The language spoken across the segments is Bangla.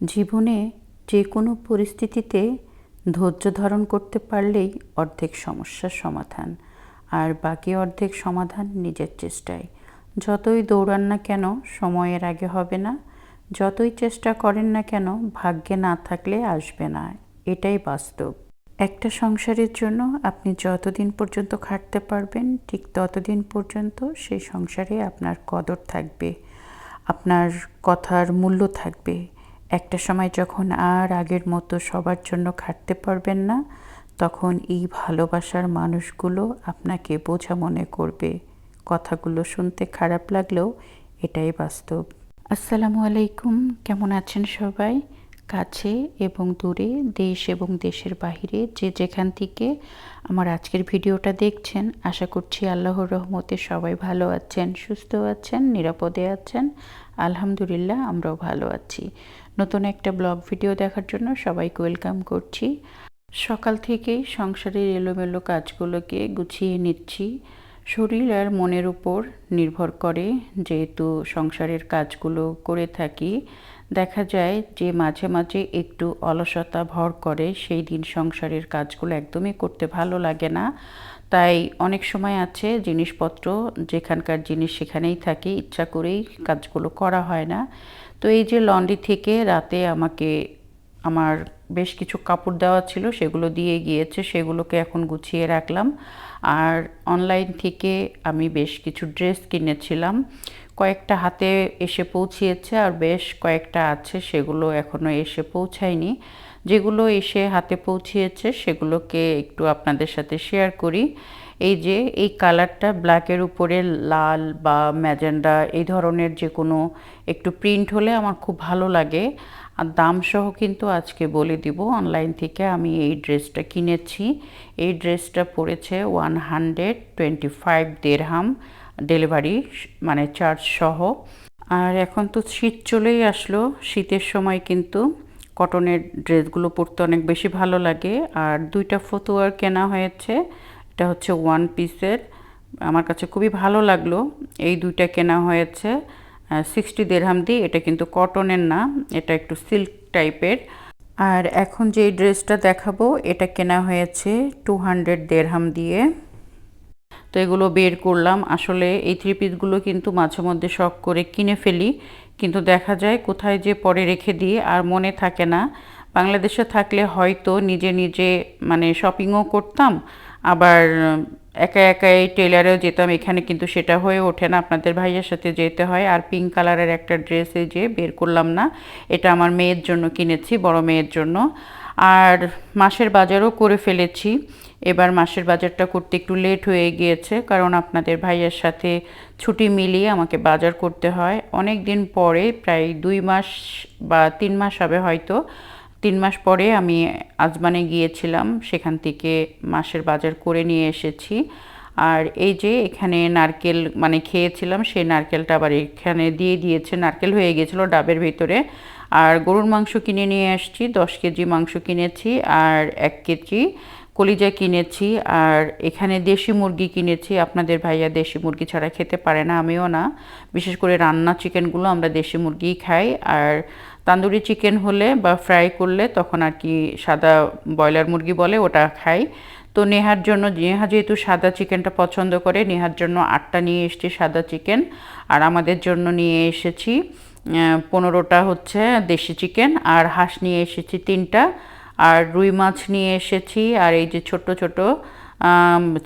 জীবনে যে কোনো পরিস্থিতিতে ধৈর্য ধারণ করতে পারলেই অর্ধেক সমস্যার সমাধান, আর বাকি অর্ধেক সমাধান নিজের চেষ্টায়। যতই দৌড়ান না কেন, সময়ের আগে হবে না। যতই চেষ্টা করেন না কেন, ভাগ্যে না থাকলে আসবে না। এটাই বাস্তব। একটা সংসারের জন্য আপনি যতদিন পর্যন্ত খাটতে পারবেন, ঠিক ততদিন পর্যন্ত সেই সংসারে আপনার কদর থাকবে। আপনার কথার মূল্য থাকবে। একটা সময় যখন আর আগের মতো সবার জন্য খাটতে পারবেন না, তখন এই ভালোবাসার মানুষগুলো আপনাকে বোঝা মনে করবে। কথাগুলো শুনতে খারাপ লাগলেও এটাই বাস্তব। আসসালামু আলাইকুম, কেমন আছেন সবাই? কাছে এবং দূরে, দেশ এবং দেশের বাহিরে যে যেখান থেকে আমার আজকের ভিডিওটা দেখছেন, আশা করছি আল্লাহর রহমতে সবাই ভালো আছেন, সুস্থ আছেন, নিরাপদে আছেন। আলহামদুলিল্লাহ, আমরাও ভালো আছি। নতুন একটা ব্লগ ভিডিও দেখার জন্য সবাইকে ওয়েলকাম করছি। সকাল থেকেই সংসারের এলোমেলো কাজগুলোকে গুছিয়ে নিচ্ছি। শরীর আর মনের উপর নির্ভর করে যেহেতু সংসারের কাজগুলো করে থাকি, দেখা যায় যে মাঝে মাঝে একটু অলসতা ভর করে, সেই দিন সংসারের কাজগুলো একদমই করতে ভালো লাগে না। তাই অনেক সময় আছে জিনিসপত্র, যেখানকার জিনিস সেখানেই থাকে, ইচ্ছা করেই কাজগুলো করা হয় না। তো এই যে লন্ড্রি থেকে রাতে আমাকে, আমার বেশ কিছু কাপড় দেওয়া ছিল, সেগুলো দিয়ে গিয়েছে, সেগুলোকে এখন গুছিয়ে রাখলাম। আর অনলাইন থেকে আমি বেশ কিছু ড্রেস কিনেছিলাম। কয়েকটা হাতে এসে পৌঁছিয়েছে, আর বেশ কয়েকটা আছে, সেগুলো এখনও এসে পৌঁছায়নি। যেগুলো এসে হাতে পৌঁছিয়েছে, সেগুলোকে একটু আপনাদের সাথে শেয়ার করি। এই যে, এই কালারটা ব্ল্যাকের উপরে লাল বা ম্যাজেন্ডা এই ধরনের যে কোনো একটু প্রিন্ট হলে আমার খুব ভালো লাগে। আর দাম সহ কিন্তু আজকে বলে দিব অনলাইন থেকে আমি এই ড্রেসটা কিনেছি। এই ড্রেসটা পড়েছে ওয়ান হান্ড্রেড টোয়েন্টি ফাইভ দেড়হাম ডেলিভারি মানে চার্জ সহ। আর এখন তো শীত চলেই আসলো, শীতের সময় কিন্তু কটনের ড্রেসগুলো পরতে অনেক বেশি ভালো লাগে। আর দুইটা ফতুয়ার কেনা হয়েছে, এটা হচ্ছে ওয়ান পিসের আমার কাছে খুবই ভালো লাগল এই দুইটা কেনা হয়েছে। সিক্সটি দেড়হাম দিয়ে, এটা কিন্তু কটনের না, এটা একটু সিল্ক টাইপের আর এখন যে ড্রেসটা দেখাবো, এটা কেনা হয়েছে টু হান্ড্রেড দেড়হাম দিয়ে। তো এগুলো বের করলাম। আসলে এই থ্রি পিসগুলো কিন্তু মাঝে মধ্যে শখ করে কিনে ফেলি। কিন্তু দেখা যায় কোথায় যে পরে রেখে দিই আর মনে থাকে না। বাংলাদেশে থাকলে হয়তো নিজে নিজে মানে শপিংও করতাম। আবার একা একা এই টেলারেও যেতাম। এখানে কিন্তু সেটা হয়ে ওঠে না। আপনাদের ভাইয়ের সাথে যেতে হয়। আর পিঙ্ক কালারের একটা ড্রেসে যে বের করলাম না। এটা আমার মেয়ের জন্য কিনেছি, বড় মেয়ের জন্য। আর মাসের বাজারও করে ফেলেছি। এবার মাসের বাজারটা করতে একটু লেট হয়ে গিয়েছে, কারণ আপনাদের ভাইয়ের সাথে ছুটি মিলিয়ে আমাকে বাজার করতে হয়। অনেক দিন পরে, প্রায় দুই মাস বা তিন মাস হবে হয়তো, তিন মাস পরে আমি আজমানে গিয়েছিলাম, সেখান থেকে মাসের বাজার করে নিয়ে এসেছি। আর এই যে এখানে নারকেল মানে খেয়েছিলাম, সেই নারকেলটা আবার এখানে দিয়ে দিয়েছে, নারকেল হয়ে গিয়েছিল ডাবের ভিতরে। আর গরুর মাংস কিনে নিয়ে আসছি, দশ কেজি মাংস কিনেছি আর এক কেজি কলিজা কিনেছি আর এখানে দেশি মুরগি কিনেছি। আপনাদের ভাইয়া দেশি মুরগি ছাড়া খেতে পারে না, আমিও না। বিশেষ করে রান্না চিকেনগুলো আমরা দেশি মুরগিই খাই আর তান্দুরি চিকেন হলে বা ফ্রাই করলে তখন আর কি সাদা ব্রয়লার মুরগি বলে ওটা খাই। তো নেহার জন্য, নেহা যেহেতু সাদা চিকেনটা পছন্দ করে, নেহার জন্য আটটা নিয়ে এসেছি সাদা চিকেন। আর আমাদের জন্য নিয়ে এসেছি পনেরোটা হচ্ছে দেশি চিকেন, আর হাঁস নিয়ে এসেছি তিনটা, আর রুই মাছ নিয়ে এসেছি, আর এই যে ছোট ছোট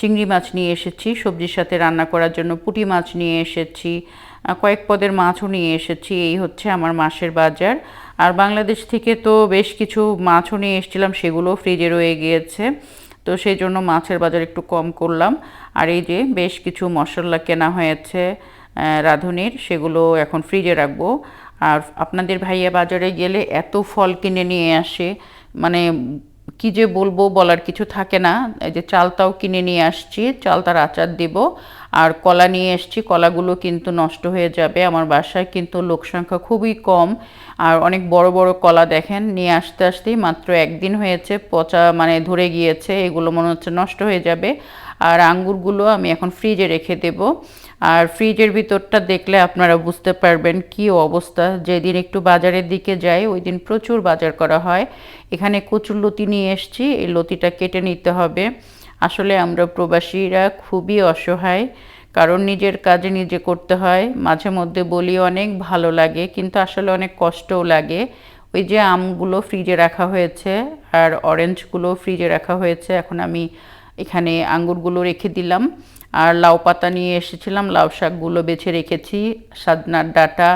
চিংড়ি মাছ নিয়ে এসেছি, সবজির সাথে রান্না করার জন্য পুঁটি মাছ নিয়ে এসেছি কয়েক পদের মাছও নিয়ে এসেছি, এই হচ্ছে আমার মাসের বাজার। আর বাংলাদেশ থেকে তো বেশ কিছু মাছও নিয়ে এসেছিলাম সেগুলো ফ্রিজে রয়ে গিয়েছে, তো সেই জন্য মাছের বাজার একটু কম করলাম। আর এই যে বেশ কিছু মশলা কেনা হয়েছে রাঁধুনির, সেগুলো এখন ফ্রিজে রাখব। আর আপনাদের ভাইয়া বাজারে গেলে এত ফল কিনে নিয়ে আসে মানে কি যে বলব বলার কিছু থাকে না। এই যে চালতাও কিনে নিয়ে আসছি চালতার আচার দেব। আর কলা নিয়ে এসছি, কলাগুলো কিন্তু নষ্ট হয়ে যাবে। আমার বাসায় কিন্তু লোক সংখ্যা খুবই কম। আর অনেক বড় বড় কলা দেখেন, নিয়ে আসতে আসতেই মাত্র একদিন হয়েছে, পচা মানে ধরে গিয়েছে, এগুলো মনে হচ্ছে নষ্ট হয়ে যাবে। আর আঙ্গুরগুলো আমি এখন ফ্রিজে রেখে দেব। আর ফ্রিজের ভিতরটা দেখলে আপনারা বুঝতে পারবেন কি অবস্থা। যেদিন একটু বাজারের দিকে যাই, ওই দিন প্রচুর বাজার করা হয়। এখানে কচুর লতি নিয়ে এসছি, এই লতিটা কেটে নিতে হবে। আসলে আমরা প্রবাসীরা খুবই অসহায়, কারণ নিজের কাজে নিজে করতে হয়। মাঝে মধ্যে বলি অনেক ভালো লাগে, কিন্তু আসলে অনেক কষ্টও লাগে। ওই যে আমগুলো ফ্রিজে রাখা হয়েছে, আর অরেঞ্জগুলো ফ্রিজে রাখা হয়েছে, এখন আমি এখানে আঙ্গুরগুলো রেখে দিলাম। আর লাউ পাতা নিয়ে এসেছিলাম, লাউ শাকগুলো বেছে রেখেছি। সাদনার ডাটা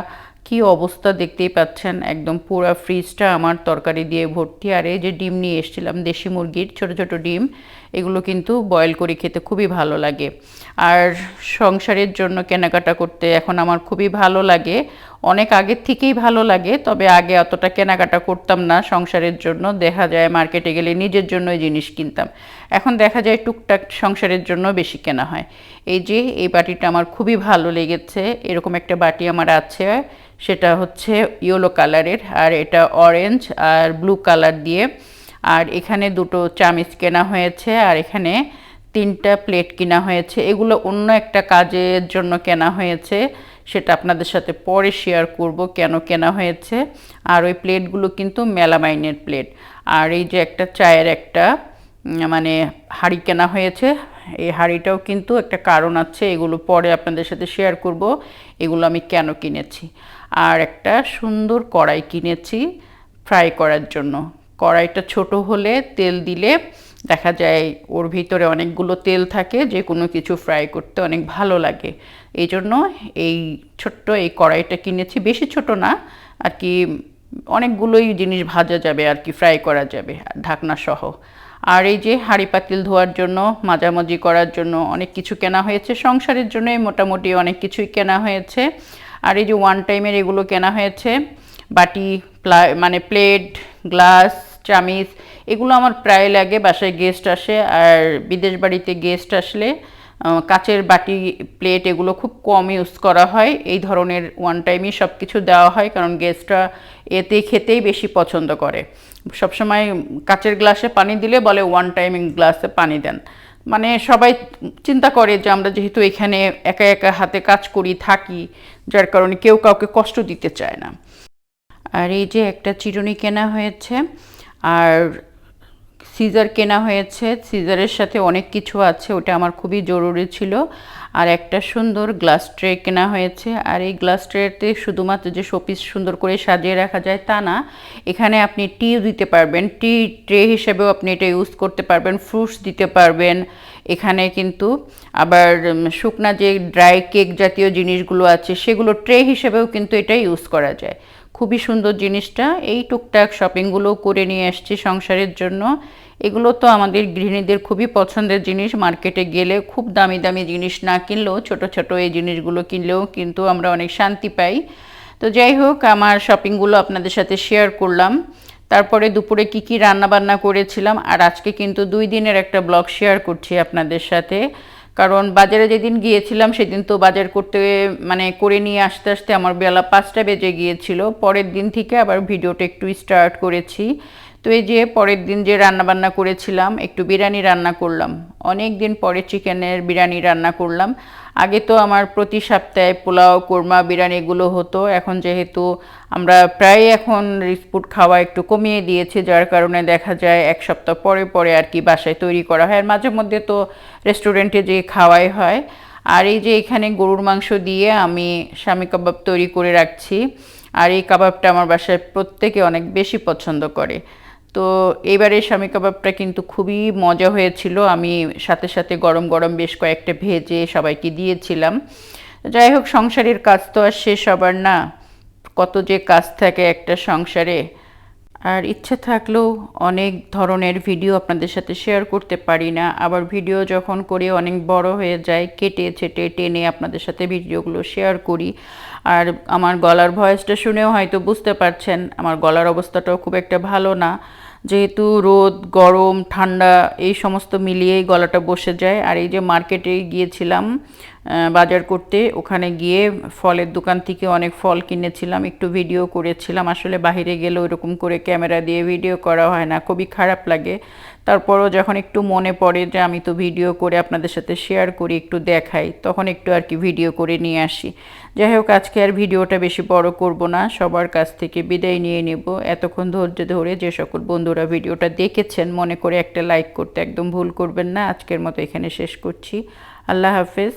কি অবস্থা দেখতেই পাচ্ছেন? একদম পুরো ফ্রিজটা আমার তরকারি দিয়ে ভর্তি। আর এই যে ডিম নিয়ে এসেছিলাম, দেশি মুরগির, ছোট ছোট ডিম। এগুলো কিন্তু বয়েল করে, খেতে খুবই ভালো লাগে। আর সংসারের জন্য কেনাকাটা করতে এখন আমার খুবই ভালো লাগে। অনেক আগের থেকেই ভালো লাগে, তবে আগে অতটা কেনাকাটা করতাম না সংসারের জন্য। দেখা যায় মার্কেটে গেলে নিজের জন্যই জিনিস কিনতাম। এখন দেখা যায় টুকটাক সংসারের জন্য বেশি কেনা হয়। এই যে, এই বাটিটা আমার খুবই ভালো লেগেছে। এরকম একটা বাটি আমার আছে, সেটা হচ্ছে ইয়েলো কালারের আর এটা অরেঞ্জ আর ব্লু কালার দিয়ে আর এখানে দুটো চামিচ কেনা হয়েছে আর এখানে তিনটা প্লেট কেনা হয়েছে। এগুলো অন্য একটা কাজের জন্য কেনা হয়েছে। সেটা আপনাদের সাথে পরে শেয়ার করব কেন কেনা হয়েছে। আর ওই প্লেটগুলো কিন্তু মেলামাইনের প্লেট। আর এই যে একটা চায়ের একটা মানে হাঁড়ি কেনা হয়েছে। এই হাঁড়িটাও কিন্তু একটা কারণ আছে, এগুলো পরে আপনাদের সাথে শেয়ার করব, এগুলো আমি কেন কিনেছি। আর একটা সুন্দর কড়াই কিনেছি ফ্রাই করার জন্য। কড়াইটা ছোট হলে তেল দিলে দেখা যায় ওর ভিতরে অনেকগুলো তেল থাকে, যে কোনো কিছু ফ্রাই করতে অনেক ভালো লাগে। এই জন্য এই ছোট্ট এই কড়াইটা কিনেছি, বেশি ছোট না, আর কি অনেকগুলোই জিনিস ভাজা যাবে আর কি ফ্রাই করা যাবে, ঢাকনা সহ। আর এই যে হাঁড়ি পাতিল ধোয়ার জন্য মাজামাজি করার জন্য অনেক কিছু কেনা হয়েছে, সংসারের জন্য মোটামুটি অনেক কিছুই কেনা হয়েছে। আর এই যে ওয়ান টাইমের এগুলো কেনা হয়েছে, বাটি, প্লা মানে প্লেট গ্লাস চামিচ এগুলো আমার প্রায় লাগে, বাসায় গেস্ট আসে, আর বিদেশ বাড়িতে গেস্ট আসলে কাচের বাটি প্লেট এগুলো খুব কম ইউজ করা হয়। এই ধরনের ওয়ান টাইমই সব কিছু দেওয়া হয়, কারণ গেস্টরা এতে খেতেই বেশি পছন্দ করে। সবসময় কাচের গ্লাসে পানি দিলে বলে ওয়ান টাইম গ্লাসে পানি দেন। মানে সবাই চিন্তা করে যে আমরা যেহেতু এখানে একা একা হাতে কাজ করি, থাকি, যার কারণে কেউ কাউকে কষ্ট দিতে চায় না। আর এই যে একটা চিরুনি কেনা হয়েছে আর সিজার কেনা হয়েছে, সিজারের সাথে অনেক কিছু আছে, ওটা আমার খুবই জরুরি ছিল। আর একটা সুন্দর গ্লাস ট্রে কেনা হয়েছে, আর এই গ্লাস ট্রেতে শুধুমাত্র যে শোপিস সুন্দর করে সাজিয়ে রাখা যায় তা না, এখানে আপনি টি দিতে পারবেন। টি ট্রে হিসেবেও আপনি এটা ইউজ করতে পারবেন, ফ্রুটস দিতে পারবেন। এখানে কিন্তু আবার শুকনা যে ড্রাই কেক জাতীয় জিনিসগুলো আছে, সেগুলো ট্রে হিসেবেও কিন্তু এটা ইউজ করা যায়। খুবই সুন্দর জিনিসটা। এই টুকটাক শপিংগুলো করে নিয়ে আসছি সংসারের জন্য। এগুলো তো আমাদের গৃহিণীদের খুবই পছন্দের জিনিস। মার্কেটে গেলে খুব দামি দামি জিনিস না কিনলেও, ছোট ছোট এই জিনিসগুলো কিনলেও কিন্তু আমরা অনেক শান্তি পাই। তো যাই হোক, আমার শপিংগুলো আপনাদের সাথে শেয়ার করলাম। তারপরে দুপুরে কি কি রান্না বান্না করেছিলাম, আর আজকে কিন্তু দুই দিনের একটা ব্লগ শেয়ার করছি আপনাদের সাথে। কারণ বাজারে যেদিন গিয়েছিলাম, সেদিন তো বাজার করতে মানে করে নিয়ে আসতে আসতে আমার বেলা পাঁচটা বেজে গিয়েছিল। পরের দিন থেকে আবার ভিডিওটা একটু স্টার্ট করেছি। তো এই যে পরের দিন যে রান্না বান্না করেছিলাম, একটু বিরিয়ানি রান্না করলাম। অনেক দিন পরে চিকেনের বিরিয়ানি রান্না করলাম। আগে তো আমার প্রতি সপ্তাহে পোলাও, কোরমা, বিরিয়ানি এগুলো হতো। এখন যেহেতু আমরা প্রায় এখন রিসপুট খাওয়া একটু কমিয়ে দিয়েছি, যার কারণে দেখা যায় এক সপ্তাহ পরে পরে আর কি বাসায় তৈরি করা হয়। আর মাঝে মধ্যে তো রেস্টুরেন্টে যে খাওয়াই হয়। আর এই যে এখানে গরুর মাংস দিয়ে আমি স্বামী কাবাব তৈরি করে রাখছি। আর এই কাবাবটা আমার বাসায় প্রত্যেকে অনেক বেশি পছন্দ করে। তো এবারে স্বামী কাবাবটা কিন্তু খুবই মজা হয়েছিল। আমি সাথে সাথে গরম গরম বেশ কয়েকটা ভেজে সবাইকে দিয়েছিলাম। যাই হোক, সংসারের কাজ তো আর শেষ হবার না। কত যে কাজ থাকে একটা সংসারে। আর ইচ্ছে থাকলেও অনেক ধরনের ভিডিও আপনাদের সাথে শেয়ার করতে পারি না। আবার ভিডিও যখন করে অনেক বড় হয়ে যায়, কেটে ছেটে টেনে আপনাদের সাথে ভিডিওগুলো শেয়ার করি। আর আমার গলার ভয়েসটা শুনেও হয়তো বুঝতে পারছেন, আমার গলার অবস্থাটাও খুব একটা ভালো না। যেহেতু রোদ, গরম, ঠান্ডা, এই সমস্ত মিলিয়েই গলাটা বসে যায়। আর এই যে মার্কেটে গিয়েছিলাম বাজার করতে, ওখানে গিয়ে ফলের দোকান থেকে অনেক ফল কিনেছিলাম, একটু ভিডিও করেছিলাম। আসলে বাহিরে গেলে ওইরকম করে ক্যামেরা দিয়ে ভিডিও করা হয় না, খুবই খারাপ লাগে। তারপরও যখন একটু মনে পড়ে যে আমি তো ভিডিও করে আপনাদের সাথে শেয়ার করি, একটু দেখাই, তখন একটু আর কি ভিডিও করে নিয়ে আসি। যাই হোক, আজকে আর ভিডিওটা বেশি বড় করব না, সবার কাছ থেকে বিদায় নিয়ে নেব। এতক্ষণ ধৈর্য ধরে যে সকল বন্ধুরা ভিডিওটা দেখেছেন, মনে করে একটা লাইক করতে একদম ভুল করবেন না। আজকের মতো এখানে শেষ করছি। আল্লাহ হাফেজ।